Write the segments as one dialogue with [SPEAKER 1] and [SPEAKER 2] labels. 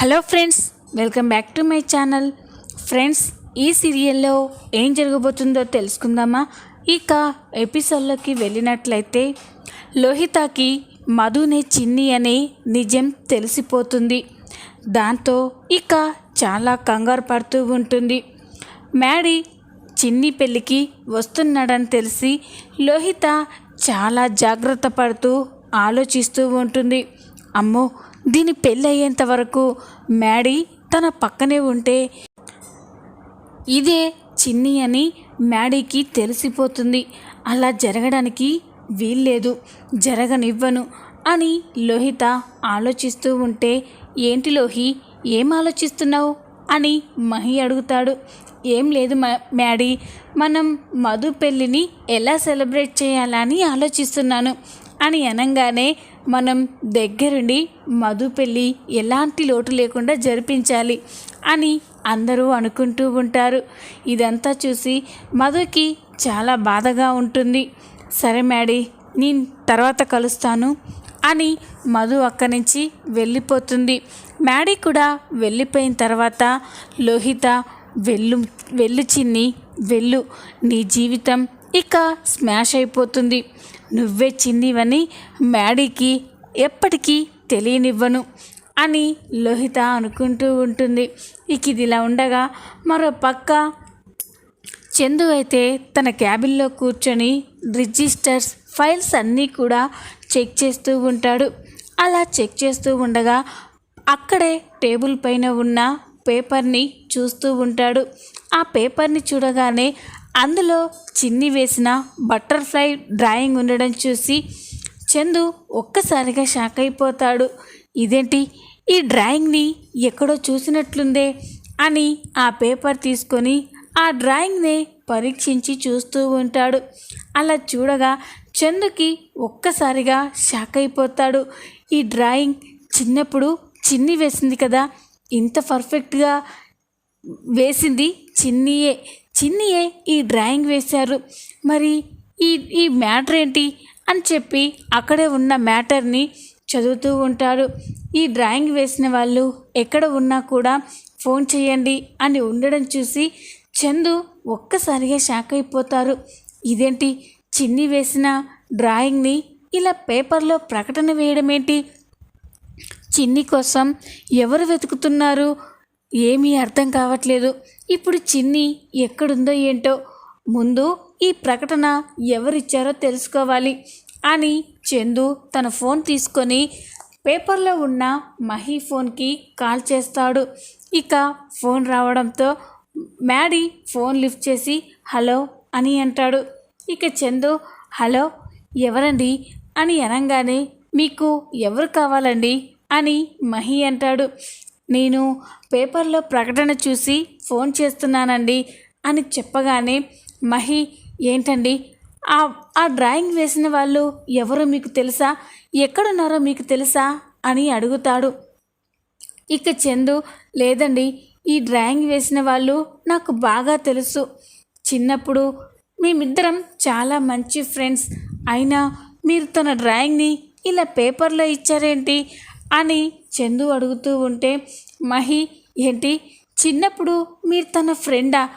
[SPEAKER 1] Hello friends welcome back to my channel. Friends ఈ సీరియల్లో ఏం జరగబోతుందో తెలుసుకుందామా? ఇక ఎపిసోడ్లోకి వెళ్ళినట్లయితే లోహితకి మధునే చిన్ని అనే నిజం తెలిసిపోతుంది. దాంతో ఇక చాలా కంగారు పడుతూ ఉంటుంది. మ్యాడీ చిన్ని పెళ్ళికి వస్తున్నాడని తెలిసి లోహిత చాలా జాగ్రత్త పడుతూ ఆలోచిస్తూ ఉంటుంది. అమ్మో దీని పెళ్ళయ్యేంత వరకు మ్యాడీ తన పక్కనే ఉంటే ఇదే చిన్ని అని మ్యాడీకి తెలిసిపోతుంది. అలా జరగడానికి వీల్లేదు. జరగనివ్వను అని లోహిత ఆలోచిస్తూ ఉంటే ఏంటి లోహి ఏం ఆలోచిస్తున్నావు? అని మహి అడుగుతాడు. ఏం లేదు మ- మ్యాడీ మనం మధు పెళ్ళిని ఎలా సెలబ్రేట్ చేయాలని ఆలోచిస్తున్నాను అని అనగానే మనం దగ్గరుండి మధు పెళ్ళి ఎలాంటి లోటు లేకుండా జరిపించాలి అని అందరూ అనుకుంటూ ఉంటారు. ఇదంతా చూసి మధుకి చాలా బాధగా ఉంటుంది. సరే మ్యాడీ నేను తర్వాత కలుస్తాను అని మధు అక్కడి నుంచి వెళ్ళిపోతుంది. మ్యాడీ కూడా వెళ్ళిపోయిన తర్వాత లోహిత వెళ్ళు వెళ్ళు చిన్ని వెళ్ళు నీ జీవితం ఇక స్మాష్ అయిపోతుంది. నువ్వే చిన్నివని మ్యాడీకి ఎప్పటికీ తెలియనివ్వను అని లోహిత అనుకుంటూ ఉంటుంది. ఇక ఇది ఇలా ఉండగా మరో పక్క చందు అయితే తన క్యాబిన్లో కూర్చొని రిజిస్టర్స్ ఫైల్స్ అన్నీ కూడా చెక్ చేస్తూ ఉంటాడు. అలా చెక్ చేస్తూ ఉండగా అక్కడే టేబుల్ పైన ఉన్న పేపర్ని చూస్తూ ఉంటాడు. ఆ పేపర్ని చూడగానే అందులో చిన్ని వేసిన బటర్ఫ్లై డ్రాయింగ్ ఉండడం చూసి చందు ఒక్కసారిగా షాక్ అయిపోతాడు. ఇదేంటి? ఈ డ్రాయింగ్ని ఎక్కడో చూసినట్లుందే అని ఆ పేపర్ తీసుకొని ఆ డ్రాయింగ్ని పరీక్షించి చూస్తూ ఉంటాడు. అలా చూడగా చందుకి ఒక్కసారిగా షాక్ అయిపోతాడు. ఈ డ్రాయింగ్ చిన్నప్పుడు చిన్ని వేసింది కదా ఇంత పర్ఫెక్ట్గా వేసింది చిన్నియే. చిన్నియే ఈ డ్రాయింగ్ వేశారు. మరి ఈ ఈ మ్యాటర్ ఏంటి? అని చెప్పి అక్కడే ఉన్న మ్యాటర్ని చదువుతూ ఉంటారు. ఈ డ్రాయింగ్ వేసిన వాళ్ళు ఎక్కడ ఉన్నా కూడా ఫోన్ చేయండి అని ఉండడం చూసి చందు ఒక్కసారిగా షాక్ అయిపోతారు. ఇదేంటి? చిన్ని వేసిన డ్రాయింగ్ని ఇలా పేపర్లో ప్రకటన వేయడం ఏంటి చిన్ని కోసం ఎవరు వెతుకుతున్నారు? ఏమీ అర్థం కావట్లేదు. ఇప్పుడు చిన్ని ఎక్కడుందో ఏంటో ముందు ఈ ప్రకటన ఎవరిచ్చారో తెలుసుకోవాలి అని చందు తన ఫోన్ తీసుకొని పేపర్లో ఉన్న మహి ఫోన్కి కాల్ చేస్తాడు. ఇక ఫోన్ రావడంతో మ్యాడీ ఫోన్ లిఫ్ట్ చేసి హలో అని అంటాడు. ఇక చందు హలో ఎవరండి? అని అనగానే మీకు ఎవరు కావాలండి? అని మహి అంటాడు. నేను పేపర్లో ప్రకటన చూసి ఫోన్ చేస్తున్నానండి అని చెప్పగానే మహి ఏంటండి? ఆ ఆ డ్రాయింగ్ వేసిన వాళ్ళు ఎవరో మీకు తెలుసా? ఎక్కడున్నారో మీకు తెలుసా? అని అడుగుతాడు. ఇక చందు లేదండి ఈ డ్రాయింగ్ వేసిన వాళ్ళు నాకు బాగా తెలుసు. చిన్నప్పుడు మేమిద్దరం చాలా మంచి ఫ్రెండ్స్. అయినా మీరు తన డ్రాయింగ్ని ఇలా పేపర్లో ఇచ్చారేంటి? అని చందు అడుగుతూ ఉంటే మహి ఏంటి? చిన్నప్పుడు మీరు తన ఫ్రెండా?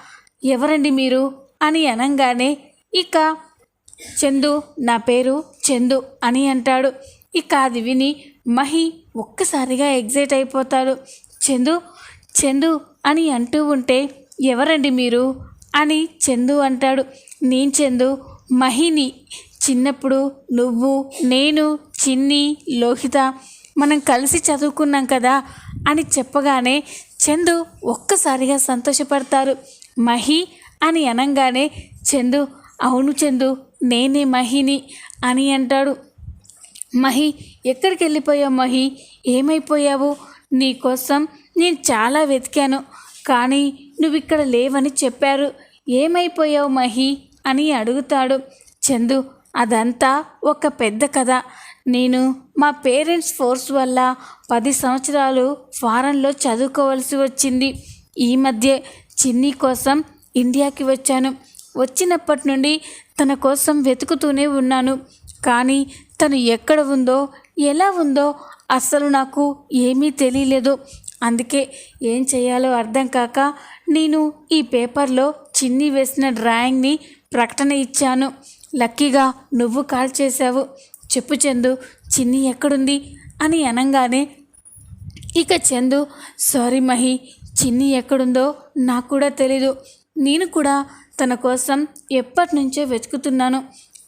[SPEAKER 1] ఎవరండి మీరు? అని అనగానే ఇక చందు నా పేరు చందు అని అంటాడు. ఇక అది విని మహి ఒక్కసారిగా ఎగ్జైట్ అయిపోతాడు. చందు చందు అని అంటూ ఉంటే ఎవరండి మీరు? అని చందు అంటాడు. నేను చందు మహిని. చిన్నప్పుడు నువ్వు నేను చిన్ని లోహిత. మనం కలిసి చదువుకున్నాం కదా అని చెప్పగానే చందు ఒక్కసారిగా సంతోషపడతారు. మహి అని అనగానే చందు అవును చందు నేనే మహిని అని అంటాడు. మహి ఎక్కడికి వెళ్ళిపోయావు మహి? ఏమైపోయావు? నీకోసం నేను చాలా వెతికాను కానీ నువ్వు ఇక్కడ లేవని చెప్పారు. ఏమైపోయావు మహి? అని అడుగుతాడు. చందు అదంతా ఒక పెద్ద కథ. నేను మా పేరెంట్స్ ఫోర్స్ వల్ల పది సంవత్సరాలు ఫారెన్లో చదువుకోవాల్సి వచ్చింది. ఈ మధ్య చిన్ని కోసం ఇండియాకి వచ్చాను. వచ్చినప్పటి నుండి తన కోసం వెతుకుతూనే ఉన్నాను. కానీ తను ఎక్కడ ఉందో ఎలా ఉందో అస్సలు నాకు ఏమీ తెలియలేదు. అందుకే ఏం చేయాలో అర్థం కాక నేను ఈ పేపర్లో చిన్ని వేసిన డ్రాయింగ్ని ప్రకటన ఇచ్చాను. లక్కీగా నువ్వు కాల్ చేశావు. చెప్పు చందు చిన్ని ఎక్కడుంది? అని అనగానే ఇక చందు సారీ మహి చిన్ని ఎక్కడుందో నాకు కూడా తెలీదు. నేను కూడా తన కోసం ఎప్పటి నుంచో వెతుకుతున్నాను.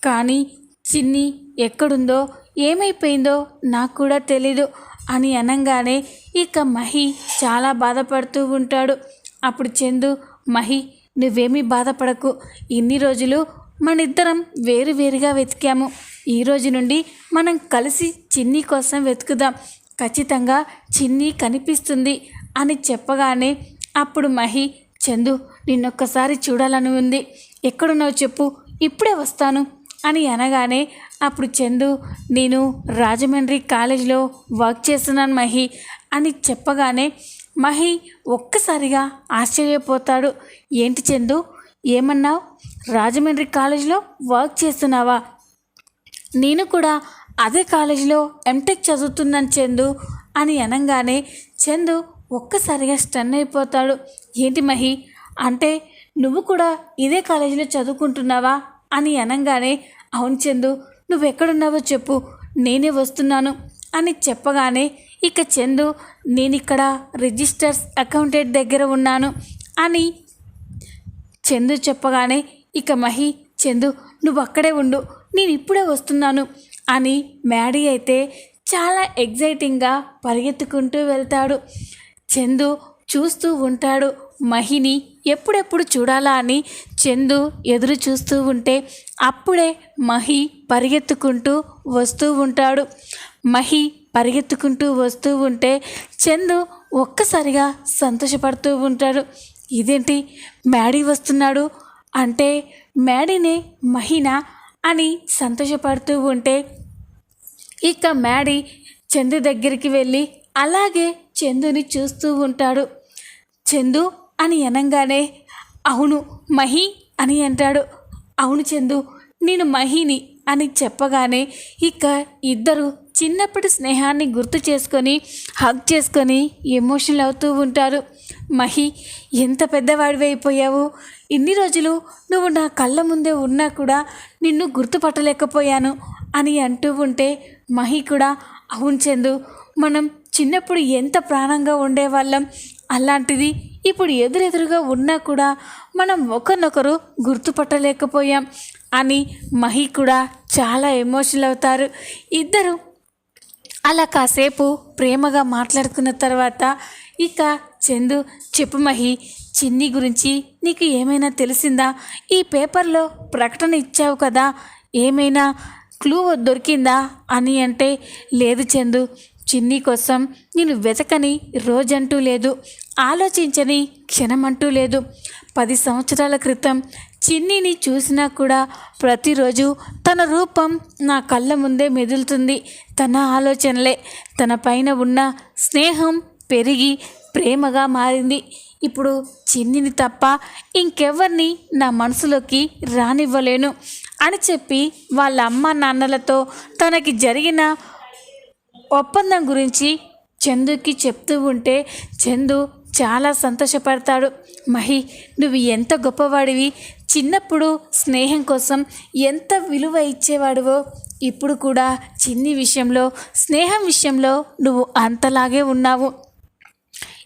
[SPEAKER 1] కానీ చిన్ని ఎక్కడుందో ఏమైపోయిందో నాకు కూడా తెలీదు అని అనగానే ఇక మహి చాలా బాధపడుతూ ఉంటాడు. అప్పుడు చందు మహి నువ్వేమీ బాధపడకు. ఇన్ని రోజులు మనిద్దరం వేరు వేరుగా వెతికాము. ఈ రోజు నుండి మనం కలిసి చిన్ని కోసం వెతుకుదాం. ఖచ్చితంగా చిన్ని కనిపిస్తుంది అని చెప్పగానే అప్పుడు మహి చందు నిన్నొక్కసారి చూడాలని ఉంది. ఎక్కడున్నావు చెప్పు ఇప్పుడే వస్తాను అని అనగానే అప్పుడు చందు నేను రాజమండ్రి కాలేజీలో వర్క్ చేస్తున్నాను మహి అని చెప్పగానే మహి ఒక్కసారిగా ఆశ్చర్యపోతాడు. ఏంటి చందు ఏమన్నావు? రాజమండ్రి కాలేజీలో వర్క్ చేస్తున్నావా? నేను కూడా అదే కాలేజీలో ఎంటెక్ చదువుతున్నాను చందు అని అనగానే చందు ఒక్కసారిగా స్టన్ అయిపోతాడు. ఏంటి మహి? అంటే నువ్వు కూడా ఇదే కాలేజీలో చదువుకుంటున్నావా? అని అనగానే అవును చందు నువ్వెక్కడున్నావో చెప్పు నేనే వస్తున్నాను అని చెప్పగానే ఇక చందు నేను ఇక్కడ రిజిస్టర్స్ అకౌంటెంట్ దగ్గర ఉన్నాను అని చందు చెప్పగానే ఇక మహి చందు నువ్వు అక్కడే ఉండు నేను ఇప్పుడే వస్తున్నాను అని మ్యాడీ అయితే చాలా ఎగ్జైటింగ్గా పరిగెత్తుకుంటూ వెళ్తాడు. చందు చూస్తూ ఉంటాడు. మహిని ఎప్పుడెప్పుడు చూడాలా అని చందు ఎదురు చూస్తూ ఉంటే అప్పుడే మహి పరిగెత్తుకుంటూ వస్తూ ఉంటాడు. మహి పరిగెత్తుకుంటూ వస్తూ ఉంటే చందు ఒక్కసారిగా సంతోషపడుతూ ఉంటాడు. ఇదేంటి? మ్యాడీ వస్తున్నాడు అంటే మ్యాడీని మహిన అని సంతోషపడుతూ ఉంటే ఇక మ్యాడీ చందు దగ్గరికి వెళ్ళి అలాగే చందుని చూస్తూ ఉంటాడు. చందు అని అనగానే అవును మహి అని అంటాడు. అవును చందు నేను మహిని అని చెప్పగానే ఇక ఇద్దరు చిన్నప్పటి స్నేహాన్ని గుర్తు చేసుకొని హగ్ చేసుకొని ఎమోషనల్ అవుతూ ఉంటారు. మహి ఎంత పెద్దవాడివి అయిపోయావు ఇన్ని రోజులు నువ్వు నా కళ్ళ ముందే ఉన్నా కూడా నిన్ను గుర్తుపట్టలేకపోయాను అని అంటూ ఉంటే మహి కూడా అవును చందు మనం చిన్నప్పుడు ఎంత ప్రాణంగా ఉండేవాళ్ళం? అలాంటిది ఇప్పుడు ఎదురెదురుగా ఉన్నా కూడా మనం ఒకరినొకరు గుర్తుపట్టలేకపోయాం అని మహి కూడా చాలా ఎమోషనల్ అవుతారు. ఇద్దరు అలా కాసేపు ప్రేమగా మాట్లాడుకున్న తర్వాత ఇక చందు చెప్పు మహి చిన్ని గురించి నీకు ఏమైనా తెలిసిందా? ఈ పేపర్లో ప్రకటన ఇచ్చావు కదా. ఏమైనా క్లూ దొరికిందా? అని అంటే లేదు చందు. చిన్ని కోసం నేను వెతకని రోజంటూ లేదు. ఆలోచించని క్షణమంటూ లేదు. పది సంవత్సరాల క్రితం చిన్నిని చూసినా కూడా ప్రతిరోజు తన రూపం నా కళ్ళ ముందే మెదులుతుంది. తన ఆలోచనలే తన పైన ఉన్న స్నేహం పెరిగి ప్రేమగా మారింది. ఇప్పుడు చిన్నిని తప్ప ఇంకెవరిని నా మనసులోకి రానివ్వలేను అని చెప్పి వాళ్ళ అమ్మ నాన్నలతో తనకి జరిగిన ఒప్పందం గురించి చందుకి చెప్తూ ఉంటే చందు చాలా సంతోషపడతాడు. మహి నువ్వు ఎంత గొప్పవాడివి. చిన్నప్పుడు స్నేహం కోసం ఎంత విలువ ఇచ్చేవాడివో ఇప్పుడు కూడా చిన్ని విషయంలో స్నేహం విషయంలో నువ్వు అంతలాగే ఉన్నావు.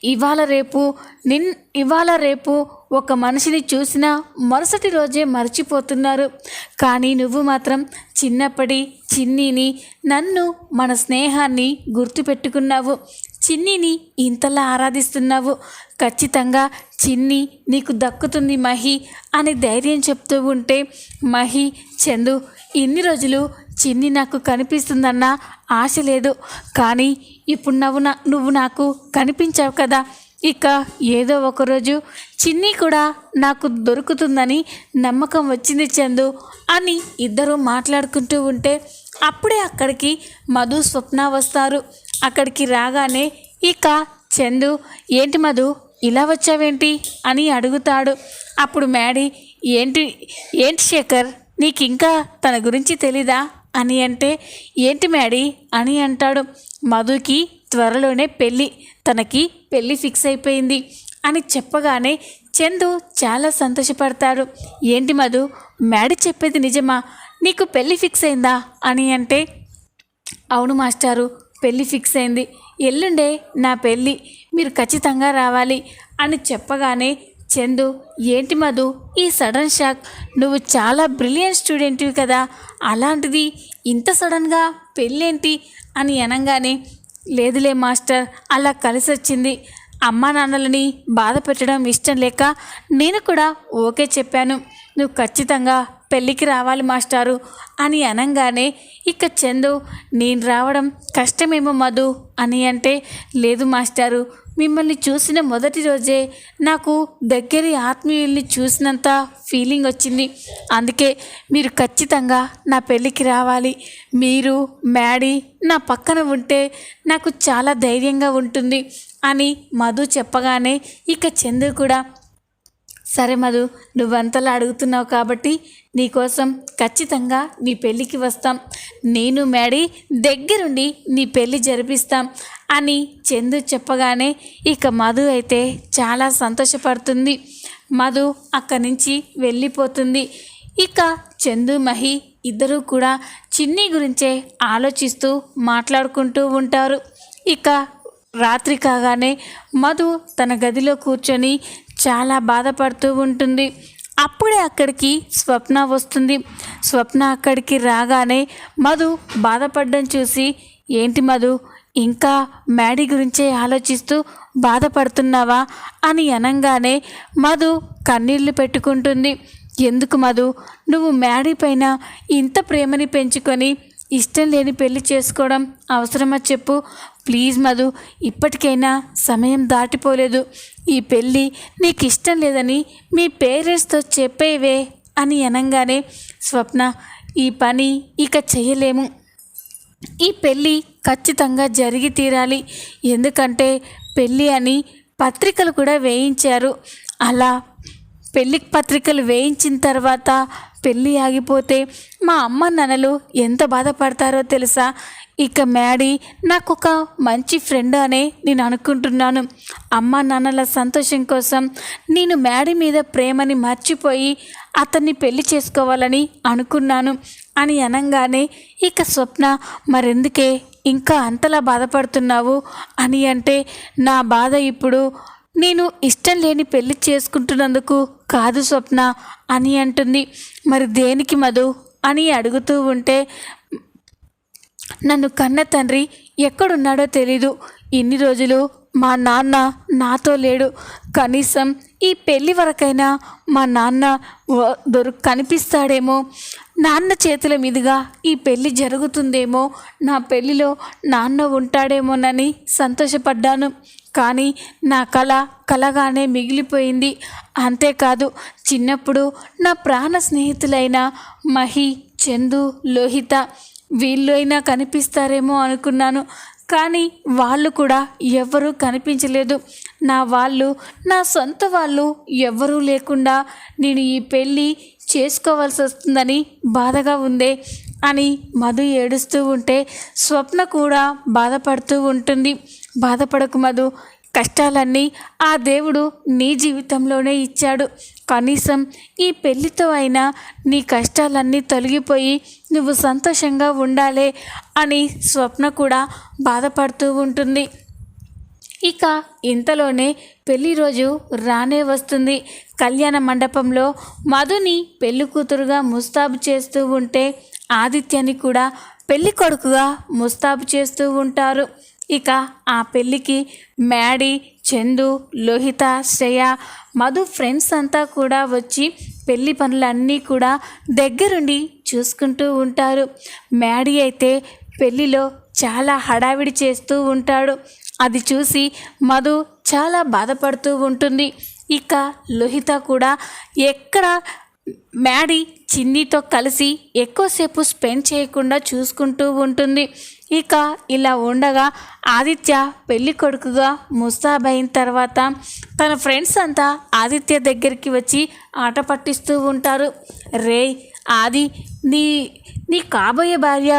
[SPEAKER 1] ఇవాళ రేపు నిన్ ఇవాళ రేపు ఒక మనిషిని చూసినా మరుసటి రోజే మర్చిపోతున్నారు. కానీ నువ్వు మాత్రం చిన్నప్పటి చిన్నీని నన్ను మన స్నేహాన్ని గుర్తుపెట్టుకున్నావు. చిన్నిని ఇంతలా ఆరాధిస్తున్నావు. ఖచ్చితంగా చిన్ని నీకు దక్కుతుంది మహి అని ధైర్యం చెప్తూ ఉంటే మహి చందు ఇన్ని రోజులు చిన్ని నాకు కనిపిస్తుందన్న ఆశ లేదు. కానీ ఇప్పుడు నవ్వు నా నువ్వు నాకు కనిపించావు కదా. ఇక ఏదో ఒకరోజు చిన్ని కూడా నాకు దొరుకుతుందని నమ్మకం వచ్చింది చందు అని ఇద్దరు మాట్లాడుకుంటూ ఉంటే అప్పుడే అక్కడికి మధు స్వప్న వస్తారు. అక్కడికి రాగానే ఇక చందు ఏంటి మధు ఇలా వచ్చావేంటి? అని అడుగుతాడు. అప్పుడు మ్యాడీ ఏంటి ఏంటి శేఖర్ నీకు ఇంకా తన గురించి తెలీదా? అని అంటే ఏంటి మ్యాడీ? అని అంటాడు. మధుకి త్వరలోనే పెళ్ళి తనకి పెళ్ళి ఫిక్స్ అయిపోయింది అని చెప్పగానే చందు చాలా సంతోషపడతాడు. ఏంటి మధు మేడ చెప్పేది నిజమా? నీకు పెళ్ళి ఫిక్స్ అయిందా? అని అంటే అవును మాస్టారు పెళ్ళి ఫిక్స్ అయింది. ఎల్లుండే నా పెళ్ళి మీరు ఖచ్చితంగా రావాలి అని చెప్పగానే చందు ఏంటి మధు? ఈ సడన్ షాక్. నువ్వు చాలా బ్రిలియంట్ స్టూడెంట్వి కదా. అలాంటిది ఇంత సడన్గా పెళ్ళేంటి? అని అనగానే లేదులే మాస్టర్ అలా కలిసి వచ్చింది అమ్మా నాన్నలని బాధ పెట్టడం ఇష్టం లేక నేను కూడా ఓకే చెప్పాను. నువ్వు ఖచ్చితంగా పెళ్ళికి రావాలి మాస్టారు అని అనగానే ఇక చందు నేను రావడం కష్టమేమో మధు అని అంటే లేదు మాస్టారు మిమ్మల్ని చూసిన మొదటి రోజే నాకు దగ్గరి ఆత్మీయుల్ని చూసినంత ఫీలింగ్ వచ్చింది. అందుకే మీరు ఖచ్చితంగా నా పెళ్ళికి రావాలి. మీరు మ్యాడీ నా పక్కన ఉంటే నాకు చాలా ధైర్యంగా ఉంటుంది అని మధు చెప్పగానే ఇక చందు కూడా సరే మధు నువ్వంతలా అడుగుతున్నావు కాబట్టి నీకోసం ఖచ్చితంగా నీ పెళ్ళికి వస్తాం. నేను మేడీ దగ్గరుండి నీ పెళ్ళి జరిపిస్తాం అని చందు చెప్పగానే ఇక మధు అయితే చాలా సంతోషపడుతుంది. మధు అక్కడి నుంచి వెళ్ళిపోతుంది. ఇక చందు మహి ఇద్దరూ కూడా చిన్ని గురించే ఆలోచిస్తూ మాట్లాడుకుంటూ ఉంటారు. ఇక రాత్రి కాగానే మధు తన గదిలో కూర్చొని చాలా బాధపడుతూ ఉంటుంది. అప్పుడే అక్కడికి స్వప్న వస్తుంది. స్వప్న అక్కడికి రాగానే మధు బాధపడడం చూసి ఏంటి మధు ఇంకా మ్యాడీ గురించే ఆలోచిస్తూ బాధపడుతున్నావా? అని అనగానే మధు కన్నీళ్ళు పెట్టుకుంటుంది. ఎందుకు మధు నువ్వు మ్యాడీ పైన ఇంత ప్రేమని పెంచుకొని ఇష్టం లేని పెళ్ళి చేసుకోవడం అవసరమా చెప్పు? ప్లీజ్ మధు ఇప్పటికైనా సమయం దాటిపోలేదు. ఈ పెళ్ళి నీకు ఇష్టం లేదని మీ పేరెంట్స్తో చెప్పేవే అని అనగానే స్వప్న ఈ పని ఇక చేయలేము ఈ పెళ్ళి ఖచ్చితంగా జరిగి తీరాలి. ఎందుకంటే పెళ్ళి అని పత్రికలు కూడా వేయించారు. అలా పెళ్ళి పత్రికలు వేయించిన తర్వాత పెళ్ళి ఆగిపోతే మా అమ్మ నాన్నలు ఎంత బాధపడతారో తెలుసా? ఇక మ్యాడీ నాకు ఒక మంచి ఫ్రెండ్ అనే నేను అనుకుంటున్నాను. అమ్మ నాన్నల సంతోషం కోసం నేను మ్యాడీ మీద ప్రేమని మర్చిపోయి అతన్ని పెళ్ళి చేసుకోవాలని అనుకున్నాను అని అనగానే ఇక స్వప్న మరెందుకే? ఇంకా అంతలా బాధపడుతున్నావు? అని అంటే నా బాధ ఇప్పుడు నేను ఇష్టం లేని పెళ్ళి చేసుకుంటున్నందుకు కాదు స్వప్న అని అంటుంది. మరి దేనికి మధు? అని అడుగుతూ ఉంటే నన్ను కన్న తండ్రి ఎక్కడున్నాడో తెలీదు. ఇన్ని రోజులు మా నాన్న నాతో లేడు. కనీసం ఈ పెళ్ళి వరకైనా మా నాన్న దొరు కనిపిస్తాడేమో. నాన్న చేతుల మీదుగా ఈ పెళ్ళి జరుగుతుందేమో. నా పెళ్ళిలో నాన్న ఉంటాడేమోనని సంతోషపడ్డాను. కానీ నా కళ కలగానే మిగిలిపోయింది. అంతేకాదు చిన్నప్పుడు నా ప్రాణ స్నేహితులైన మహి చందు లోహిత వీళ్ళు అయినా కనిపిస్తారేమో అనుకున్నాను. కానీ వాళ్ళు కూడా ఎవ్వరూ కనిపించలేదు. నా వాళ్ళు నా సొంత వాళ్ళు ఎవ్వరూ లేకుండా నేను ఈ పెళ్ళి చేసుకోవాల్సి వస్తుందని బాధగా ఉందే అని మధు ఏడుస్తూ ఉంటే స్వప్న కూడా బాధపడుతూ ఉంటుంది. బాధపడకు మధు. కష్టాలన్నీ ఆ దేవుడు నీ జీవితంలోనే ఇచ్చాడు. కనీసం ఈ పెళ్ళితో అయినా నీ కష్టాలన్నీ తొలగిపోయి నువ్వు సంతోషంగా ఉండాలే అని స్వప్న కూడా బాధపడుతూ ఉంటుంది. ఇక ఇంతలోనే పెళ్ళి రోజు రానే వస్తుంది. కళ్యాణ మండపంలో మధుని పెళ్ళి కూతురుగా ముస్తాబు చేస్తూ ఉంటే ఆదిత్యని కూడా పెళ్ళి కొడుకుగా ముస్తాబు చేస్తూ ఉంటారు. ఇక ఆ పెళ్ళికి మ్యాడీ చందు లోహిత శ్రేయ మధు ఫ్రెండ్స్ అంతా కూడా వచ్చి పెళ్ళి పనులన్నీ కూడా దగ్గరుండి చూసుకుంటూ ఉంటారు. మ్యాడీ అయితే పెళ్ళిలో చాలా హడావిడి చేస్తూ ఉంటాడు. అది చూసి మధు చాలా బాధపడుతూ ఉంటుంది. ఇక లోహిత కూడా ఎక్కడ మ్యాడీ చిన్నితో కలిసి ఎక్కువసేపు స్పెండ్ చేయకుండా చూసుకుంటూ ఉంటుంది. ఇక ఇలా ఉండగా ఆదిత్య పెళ్ళి కొడుకుగా ముస్తాబైన తర్వాత తన ఫ్రెండ్స్ అంతా ఆదిత్య దగ్గరికి వచ్చి ఆట పట్టిస్తూ ఉంటారు. రే ఆది నీ నీ కాబోయే భార్య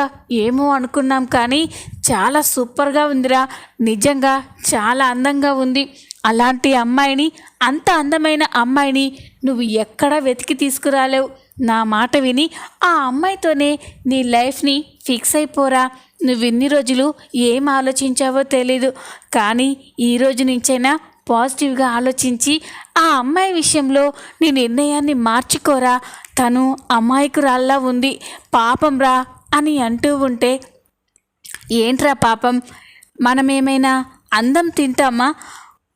[SPEAKER 1] ఏమో అనుకున్నాం కానీ చాలా సూపర్గా ఉందిరా. నిజంగా చాలా అందంగా ఉంది. అలాంటి అమ్మాయిని అంత అందమైన అమ్మాయిని నువ్వు ఎక్కడా వెతికి తీసుకురాలేవు. నా మాట విని ఆ అమ్మాయితోనే నీ లైఫ్ని ఫిక్స్ అయిపోరా. నువ్వు ఇన్ని రోజులు ఏం ఆలోచించావో తెలీదు. కానీ ఈ రోజు నుంచైనా పాజిటివ్గా ఆలోచించి ఆ అమ్మాయి విషయంలో నీ నిర్ణయాన్ని మార్చుకోరా. తను అమాయకురాల్లా ఉంది. పాపంరా అని అంటూ ఉంటే ఏంట్రా పాపం? మనమేమైనా అందం తింటామా?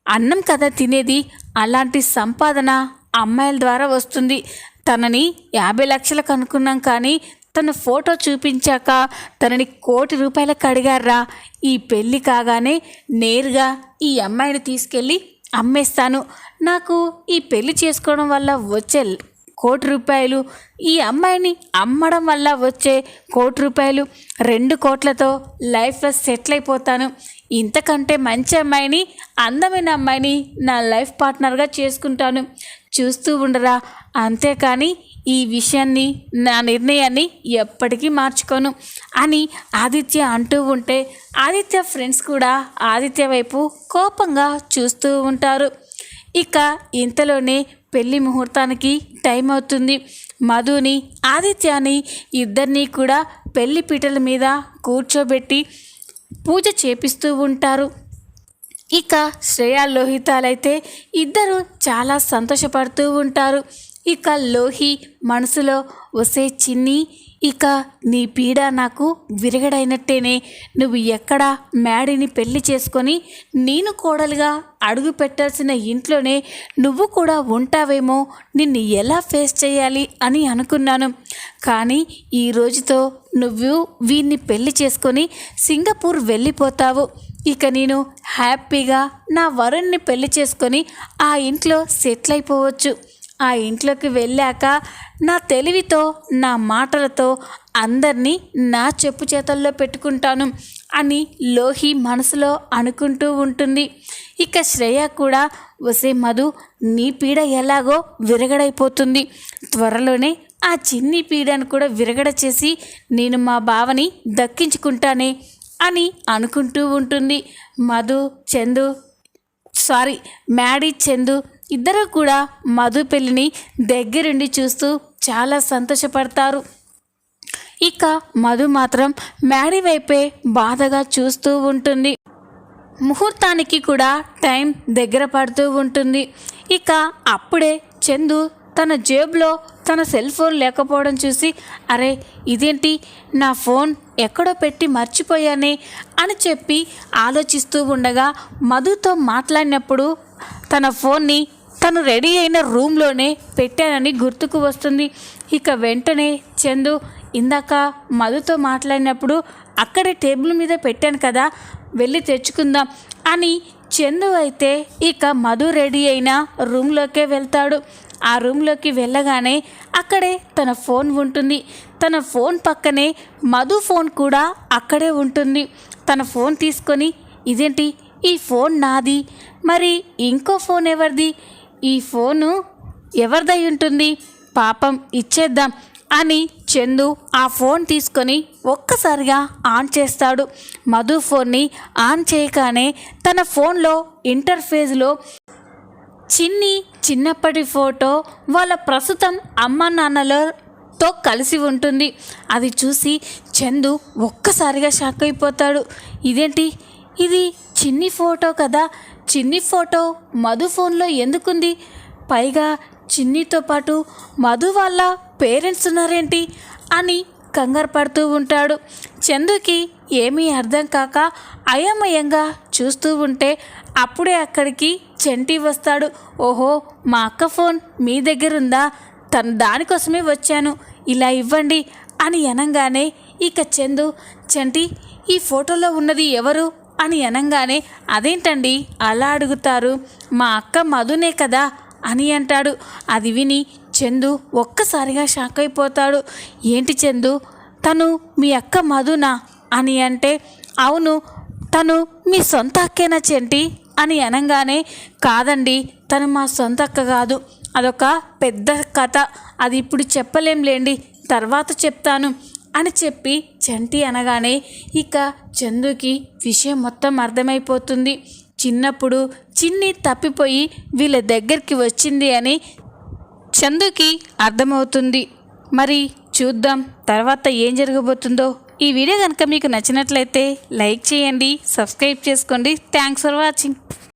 [SPEAKER 1] అన్నం కదా తినేది? అలాంటి సంపాదన అమ్మాయిల ద్వారా వస్తుంది. తనని యాభై లక్షలకు అనుకున్నాం కానీ తన ఫోటో చూపించాక తనని కోటి రూపాయలకు అడిగారా. ఈ పెళ్ళి కాగానే నేరుగా ఈ అమ్మాయిని తీసుకెళ్ళి అమ్మేస్తాను. నాకు ఈ పెళ్ళి చేసుకోవడం వల్ల వచ్చే కోటి రూపాయలు ఈ అమ్మాయిని అమ్మడం వల్ల వచ్చే కోటి రూపాయలు రెండు కోట్లతో లైఫ్లో సెటిల్ అయిపోతాను. ఇంతకంటే మంచి అమ్మాయిని అందమైన అమ్మాయిని నా లైఫ్ పార్ట్నర్గా చేసుకుంటాను. చూస్తూ ఉండరా? అంతేకాని ఈ విషయాన్ని నా నిర్ణయాన్ని ఎప్పటికీ మార్చుకోను అని ఆదిత్య అంటూ ఉంటే ఆదిత్య ఫ్రెండ్స్ కూడా ఆదిత్య వైపు కోపంగా చూస్తూ ఉంటారు. ఇక ఇంతలోనే పెళ్ళి ముహూర్తానికి టైం అవుతుంది. మధుని ఆదిత్యాని ఇద్దరినీ కూడా పెళ్ళి పీటల మీద కూర్చోబెట్టి పూజ చేపిస్తూ ఉంటారు. ఇక శ్రేయా లోహితాలైతే ఇద్దరు చాలా సంతోషపడుతూ ఉంటారు. ఇక లోహి మనసులో వసే చిన్ని ఇక నీ పీడ నాకు విరగడైనట్టేనే. నువ్వు ఎక్కడ మ్యాడీని పెళ్ళి చేసుకొని నేను కోడలుగా అడుగు పెట్టాల్సిన ఇంట్లోనే నువ్వు కూడా ఉంటావేమో నిన్ను ఎలా ఫేస్ చేయాలి అని అనుకున్నాను. కానీ ఈ రోజుతో నువ్వు వీన్ని పెళ్ళి చేసుకొని సింగపూర్ వెళ్ళిపోతావు. ఇక నేను హ్యాపీగా నా వరుణ్ణి పెళ్ళి చేసుకొని ఆ ఇంట్లో సెటిల్ అయిపోవచ్చు. ఆ ఇంట్లోకి వెళ్ళాక నా తెలివితో నా మాటలతో అందరినీ నా చెప్పు చేతల్లో పెట్టుకుంటాను అని లోహి మనసులో అనుకుంటూ ఉంటుంది. ఇక శ్రేయ కూడా వసే మధు నీ పీడ ఎలాగో విరగడైపోతుంది. త్వరలోనే ఆ చిన్ని పీడను కూడా విరగడ చేసి నేను మా బావని దక్కించుకుంటానే. అని అనుకుంటూ ఉంటుంది. మధు చందు సారీ మ్యాడీ చందు ఇద్దరు కూడా మధు పెళ్ళిని దగ్గరుండి చూస్తూ చాలా సంతోషపడతారు. ఇక మధు మాత్రం మ్యాడీ వైపే బాధగా చూస్తూ ఉంటుంది. ముహూర్తానికి కూడా టైం దగ్గర పడుతూ ఉంటుంది. ఇక అప్పుడే చందు తన జేబులో తన సెల్ ఫోన్ లేకపోవడం చూసి అరే ఇదేంటి? నా ఫోన్ ఎక్కడో పెట్టి మర్చిపోయానే? అని చెప్పి ఆలోచిస్తూ ఉండగా మధుతో మాట్లాడినప్పుడు తన ఫోన్ని తను రెడీ అయిన రూమ్లోనే పెట్టానని గుర్తుకు వస్తుంది. ఇక వెంటనే చందు ఇందాక మధుతో మాట్లాడినప్పుడు అక్కడే టేబుల్ మీద పెట్టాను కదా వెళ్ళి తెచ్చుకుందాం అని చందు అయితే ఇక మధు రెడీ అయిన రూమ్లోకే వెళ్తాడు. ఆ రూమ్లోకి వెళ్ళగానే అక్కడే తన ఫోన్ ఉంటుంది. తన ఫోన్ పక్కనే మధు ఫోన్ కూడా అక్కడే ఉంటుంది. తన ఫోన్ తీసుకొని ఇదేంటి? ఈ ఫోన్ నాది. మరి ఇంకో ఫోన్ ఎవరిది? ఈ ఫోను ఎవరిదై ఉంటుంది? పాపం ఇచ్చేద్దాం అని చందు ఆ ఫోన్ తీసుకొని ఒక్కసారిగా ఆన్ చేస్తాడు. మధు ఫోన్ని ఆన్ చేయగానే తన ఫోన్లో ఇంటర్ఫేజ్లో చిన్ని చిన్నప్పటి ఫోటో వాళ్ళ ప్రస్తుతం అమ్మ నాన్నలతో కలిసి ఉంటుంది. అది చూసి చందు ఒక్కసారిగా షాక్ అయిపోతాడు. ఇదేంటి? ఇది చిన్ని ఫోటో కదా. చిన్ని ఫోటో మధు ఫోన్లో ఎందుకుంది? పైగా చిన్నితో పాటు మధు వాళ్ళ పేరెంట్స్ ఉన్నారేంటి? అని కంగారు పడుతూ ఉంటాడు. చందుకి ఏమీ అర్థం కాక అయోమయంగా చూస్తూ ఉంటే అప్పుడే అక్కడికి చెంటి వస్తాడు. ఓహో మా అక్క ఫోన్ మీ దగ్గరుందా? తను దానికోసమే వచ్చాను. ఇలా ఇవ్వండి అని అనగానే ఇక చందు చంటి ఈ ఫోటోలో ఉన్నది ఎవరు? అని అనగానే అదేంటండి? అలా అడుగుతారు. మా అక్క మధునే కదా? అని అంటాడు. అది విని చందు ఒక్కసారిగా షాక్ అయిపోతాడు. ఏంటి చందు? తను మీ అక్క మధునా? అని అంటే అవును తను మీ సొంత అక్కేనా చెంటి? అని అనగానే కాదండి తను మా సొంత అక్క కాదు. అదొక పెద్ద కథ. అది ఇప్పుడు చెప్పలేంలేండి తర్వాత చెప్తాను అని చెప్పి చంటి అనగానే ఇక చందుకి విషయం మొత్తం అర్థమైపోతుంది. చిన్నప్పుడు చిన్ని తప్పిపోయి వీళ్ళ దగ్గరికి వచ్చింది అని చందుకి అర్థమవుతుంది. మరి చూద్దాం తర్వాత ఏం జరగబోతుందో. ఈ వీడియో కనుక మీకు నచ్చినట్లయితే లైక్ చేయండి సబ్స్క్రైబ్ చేసుకోండి. Thanks for watching.